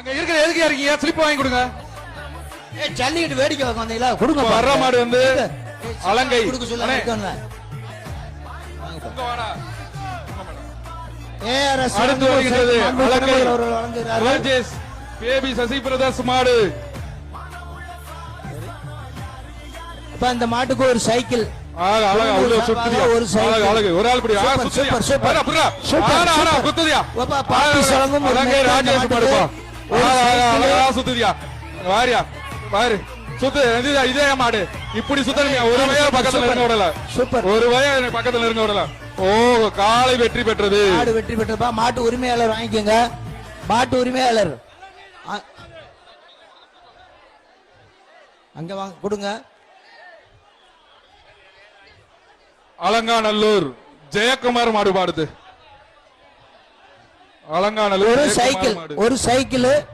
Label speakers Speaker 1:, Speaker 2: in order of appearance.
Speaker 1: அங்க இருக்கிற எதுக்கு இருக்கீங்க ஸ்லிப் வாங்கி கொடுங்க.
Speaker 2: ஜல்லிக்கட்டு வேடிக்கை பார்க்க வந்தீங்களா? கொடுங்க
Speaker 1: வர்ற மாடு வந்து அலங்கை.
Speaker 2: கொடுக்க சொல்ல
Speaker 1: அடுத்து வருகிறது அலங்கை. ராஜேஷ் பேபி சசி பிரதர்ஸ் மாடு.
Speaker 2: இப்ப அந்த மாட்டுக்கு ஒரு சைக்கிள். ஒரு சைக்கிள்.
Speaker 1: ஒரு ஆள்
Speaker 2: super, super, super. Super, super.
Speaker 1: அழகா சுத்துதியா வாரியா பாரு சுத்து இதுதான் இதே மாடு. இப்படி சுத்தணுங்க ஒரு வய பக்கத்துல இருங்க விடல
Speaker 2: சூப்பர்.
Speaker 1: ஒரு வய பக்கத்துல இருங்க விடல ஓ காலை வெற்றி பெற்றது.
Speaker 2: மாடு வெற்றி பெற்றப்பா. மாட்டு உரிமையாளர் வாங்கிக்கோங்க. மாட்டு உரிமையாளர். அங்க வாங்க கொடுங்க.
Speaker 1: அலங்காநல்லூர் ஜெயக்குமார் மாடு பாடுது. அலங்காநல்லூர்
Speaker 2: ஒரு சைக்கிள். ஒரு சைக்கிள்